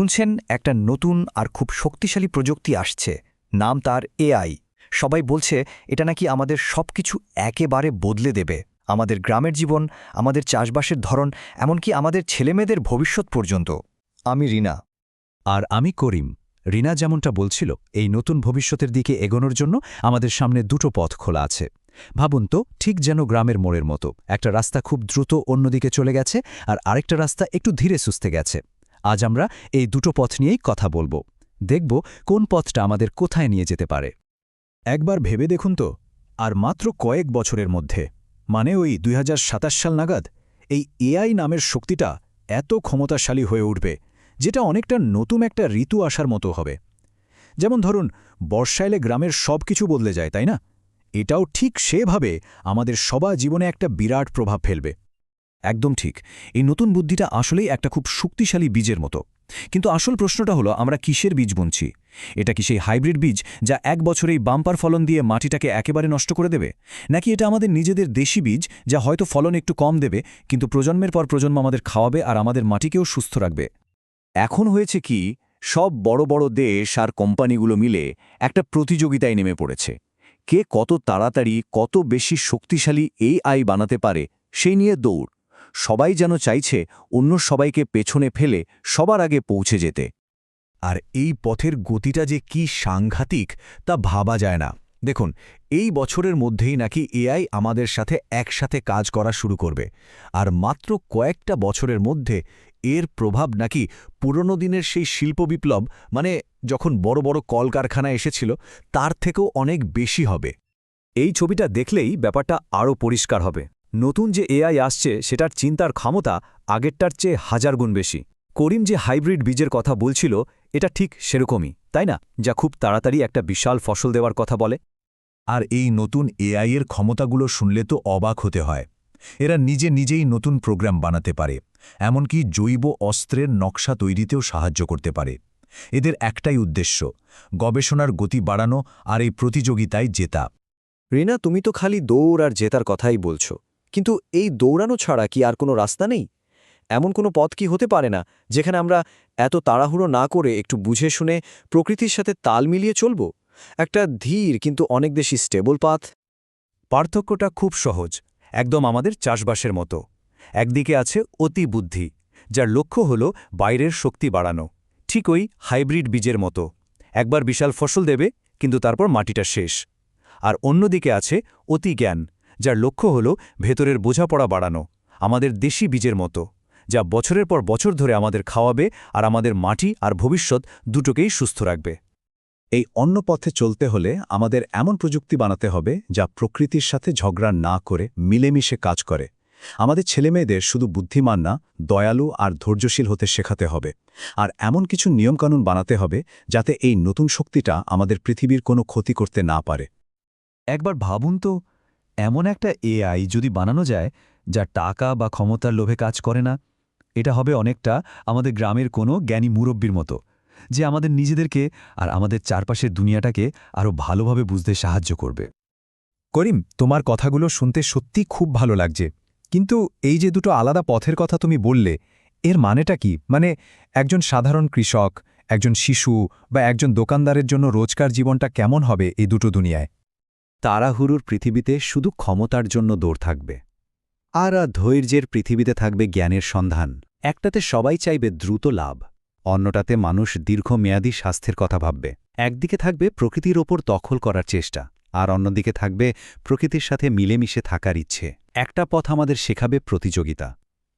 শুনছেন একটা নতুন আর খুব শক্তিশালী প্রযুক্তি আসছে, নাম তার এআই। সবাই বলছে, এটা নাকি আমাদের সব কিছু একেবারে বদলে দেবে। আমাদের গ্রামের জীবন, আমাদের চাষবাসের ধরন, এমনকি আমাদের ছেলেমেয়েদের ভবিষ্যৎ পর্যন্ত। আমি রিনা। আর আমি করিম। রিনা যেমনটা বলছিল, এই নতুন ভবিষ্যতের দিকে এগোনোর জন্য আমাদের সামনে দুটো পথ খোলা আছে। ভাবুন তো, ঠিক যেন গ্রামের মোড়ের মতো। একটা রাস্তা খুব দ্রুত অন্যদিকে চলে গেছে, আর আরেকটা রাস্তা একটু ধীরে সুস্থে গেছে। আজ আমরা এই দুটো পথ নিয়েই কথা বলব। দেখব কোন পথটা আমাদের কোথায় নিয়ে যেতে পারে। একবার ভেবে দেখুন তো, আর মাত্র কয়েক বছরের মধ্যে মানে ওই দুই হাজার সাতাশ সাল নাগাদ, এই এআই নামের শক্তিটা এত ক্ষমতাশালী হয়ে উঠবে, যেটা অনেকটা নতুন একটা ঋতু আসার মতো হবে। যেমন ধরুন বর্ষা এলে গ্রামের সব কিছু বদলে যায়, তাই না? এটাও ঠিক সেভাবে আমাদের সবা জীবনে একটা বিরাট প্রভাব ফেলবে। একদম ঠিক। এই নতুন বুদ্ধিটা আসলেই একটা খুব শক্তিশালী বীজের মতো। কিন্তু আসল প্রশ্নটা হলো, আমরা কিসের বীজ বুনছি? এটা কি সেই হাইব্রিড বীজ যা এক বছরেই বাম্পার ফলন দিয়ে মাটিটাকে একেবারে নষ্ট করে দেবে? নাকি এটা আমাদের নিজেদের দেশি বীজ যা হয়তো ফলন একটু কম দেবে, কিন্তু প্রজন্মের পর প্রজন্ম আমাদের খাওয়াবে আর আমাদের মাটিকেও সুস্থ রাখবে? এখন হয়েছে কি, সব বড় বড় দেশ আর কোম্পানিগুলো মিলে একটা প্রতিযোগিতায় নেমে পড়েছে। কে কত তাড়াতাড়ি, কত বেশি শক্তিশালী এই আই বানাতে পারে, সেই নিয়ে দৌড়। সবাই যেন চাইছে অন্য সবাইকে পেছনে ফেলে সবার আগে পৌঁছে যেতে। আর এই পথের গতিটা যে কি সাংঘাতিক তা ভাবা যায় না। দেখুন, এই বছরের মধ্যেই নাকি এআই আমাদের সাথে একসাথে কাজ করা শুরু করবে। আর মাত্র কয়েকটা বছরের মধ্যে এর প্রভাব নাকি পুরনো দিনের সেই শিল্প বিপ্লব মানে যখন বড় বড় কলকারখানা এসেছিল, তার থেকেও অনেক বেশি হবে। এই ছবিটা দেখলেই ব্যাপারটা আরও পরিষ্কার হবে। নতুন যে এআই আসছে, সেটার চিন্তার ক্ষমতা আগেরটার চেয়ে হাজার গুণ বেশি। করিম যে হাইব্রিড বীজের কথা বলছিল, এটা ঠিক সেরকমই, তাই না? যা খুব তাড়াতাড়ি একটা বিশাল ফসল দেওয়ার কথা বলে। আর এই নতুন এআই এর ক্ষমতাগুলো শুনলে তো অবাক হতে হয়। এরা নিজে নিজেই নতুন প্রোগ্রাম বানাতে পারে, এমনকি জৈব অস্ত্রের নকশা তৈরিতেও সাহায্য করতে পারে। এদের একটাই উদ্দেশ্য, গবেষণার গতি বাড়ানো আর এই প্রতিযোগিতায় জেতা। রিনা, তুমি তো খালি দৌড় আর জেতার কথাই বলছো। কিন্তু এই দৌড়ানো ছাড়া কি আর কোনো রাস্তা নেই? এমন কোনো পথ কি হতে পারে না, যেখানে আমরা এত তাড়াহুড়ো না করে একটু বুঝে শুনে প্রকৃতির সাথে তাল মিলিয়ে চলব? একটা ধীর কিন্তু অনেক বেশি স্টেবল পাথ। পার্থক্যটা খুব সহজ, একদম আমাদের চাষবাসের মতো। একদিকে আছে অতি বুদ্ধি, যার লক্ষ্য হল বাইরের শক্তি বাড়ানো, ঠিক ওই হাইব্রিড বীজের মতো। একবার বিশাল ফসল দেবে, কিন্তু তারপর মাটিটা শেষ। আর অন্যদিকে আছে অতি জ্ঞান যার লক্ষ্য হল ভেতরের বোঝাপড়া বাড়ানো, আমাদের দেশি বীজের মতো, যা বছরের পর বছর ধরে আমাদের খাওয়াবে আর আমাদের মাটি আর ভবিষ্যৎ দুটোকেই সুস্থ রাখবে। এই অন্য পথে চলতে হলে আমাদের এমন প্রযুক্তি বানাতে হবে যা প্রকৃতির সাথে ঝগড়া না করে মিলেমিশে কাজ করে। আমাদের ছেলেমেয়েদের শুধু বুদ্ধিমান না, দয়ালু আর ধৈর্যশীল হতে শেখাতে হবে। আর এমন কিছু নিয়মকানুন বানাতে হবে যাতে এই নতুন শক্তিটা আমাদের পৃথিবীর কোনো ক্ষতি করতে না পারে। একবার ভাবুন তো এমন একটা এআই যদি বানানো যায়, যা টাকা বা ক্ষমতার লোভে কাজ করে না, এটা হবে অনেকটা আমাদের গ্রামের কোনো জ্ঞানী মুরব্বীর মতো, যে আমাদের নিজেদেরকে আর আমাদের চারপাশের দুনিয়াটাকে আরও ভালোভাবে বুঝতে সাহায্য করবে। করিম, তোমার কথাগুলো শুনতে সত্যি খুব ভালো লাগছে, কিন্তু এই যে দুটো আলাদা পথের কথা তুমি বললে, এর মানেটা কি? মানে একজন সাধারণ কৃষক, একজন শিশু বা একজন দোকানদারের জন্য রোজকার জীবনটা কেমন হবে এই দুটো দুনিয়ায়? তাড়াহুড়ুর পৃথিবীতে শুধু ক্ষমতার জন্য দৌড় থাকবে। আর ধৈর্যের পৃথিবীতে থাকবে জ্ঞানের সন্ধান। একটাতে সবাই চাইবে দ্রুত লাভ, অন্যটাতে মানুষ দীর্ঘমেয়াদী স্বাস্থ্যের কথা ভাববে। একদিকে থাকবে প্রকৃতির ওপর দখল করার চেষ্টা, আর অন্যদিকে থাকবে প্রকৃতির সাথে মিলেমিশে থাকার ইচ্ছে। একটা পথ আমাদের শেখাবে প্রতিযোগিতা,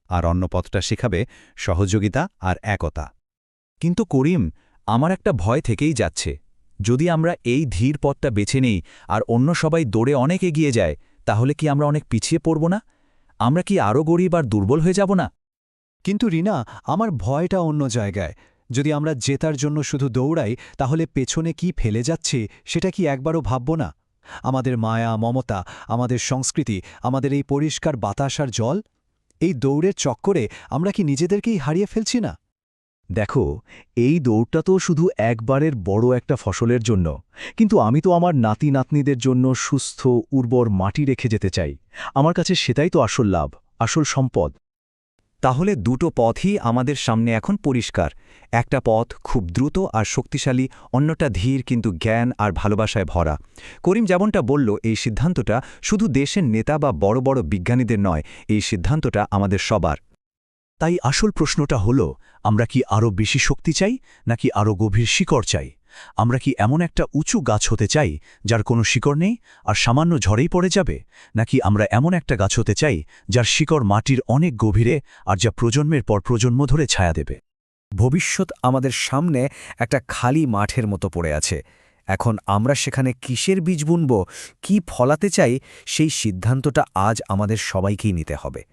আর অন্য পথটা শেখাবে সহযোগিতা আর একতা। কিন্তু করিম, আমার একটা ভয় থেকেই যাচ্ছে। যদি আমরা এই ধীর পথটা বেছে নেই আর অন্য সবাই দৌড়ে অনেক এগিয়ে যায়, তাহলে কি আমরা অনেক পিছিয়ে পড়ব না? আমরা কি আরও গরিব আর দুর্বল হয়ে যাব না? কিন্তু রিনা, আমার ভয়টা অন্য জায়গায়। যদি আমরা জেতার জন্য শুধু দৌড়াই, তাহলে পেছনে কি ফেলে যাচ্ছে, সেটা কি একবারও ভাবব না? আমাদের মায়া, মমতা, আমাদের সংস্কৃতি, আমাদের এই পরিষ্কার বাতাস আর জল? এই দৌড়ের চক্করে আমরা কি নিজেদেরকেই হারিয়ে ফেলছি না? দেখো, এই দৌড়টা তো শুধু একবারের বড় একটা ফসলের জন্য, কিন্তু আমি তো আমার নাতি নাতনিদের জন্য সুস্থ, উর্বর মাটি রেখে যেতে চাই। আমার কাছে সেটাই তো আসল লাভ, আসল সম্পদ। তাহলে দুটো পথই আমাদের সামনে এখন পরিষ্কার। একটা পথ খুব দ্রুত আর শক্তিশালী, অন্যটা ধীর কিন্তু জ্ঞান আর ভালোবাসায় ভরা। করিম যেমনটা বলল, এই সিদ্ধান্তটা শুধু দেশের নেতা বা বড় বড় বিজ্ঞানীদের নয়, এই সিদ্ধান্তটা আমাদের সবার। তাই আসল প্রশ্নটা হল, আমরা কি আরও বেশি শক্তি চাই, নাকি আরও গভীর শিকড় চাই? আমরা কি এমন একটা উঁচু গাছ হতে চাই, যার কোনো শিকড় নেই আর সামান্য ঝড়েই পড়ে যাবে? নাকি আমরা এমন একটা গাছ হতে চাই, যার শিকড় মাটির অনেক গভীরে আর যা প্রজন্মের পর প্রজন্ম ধরে ছায়া দেবে? ভবিষ্যৎ আমাদের সামনে একটা খালি মাঠের মতো পড়ে আছে। এখন আমরা সেখানে কিসের বীজ বুনব, কি ফলাতে চাই, সেই সিদ্ধান্তটা আজ আমাদের সবাইকেই নিতে হবে।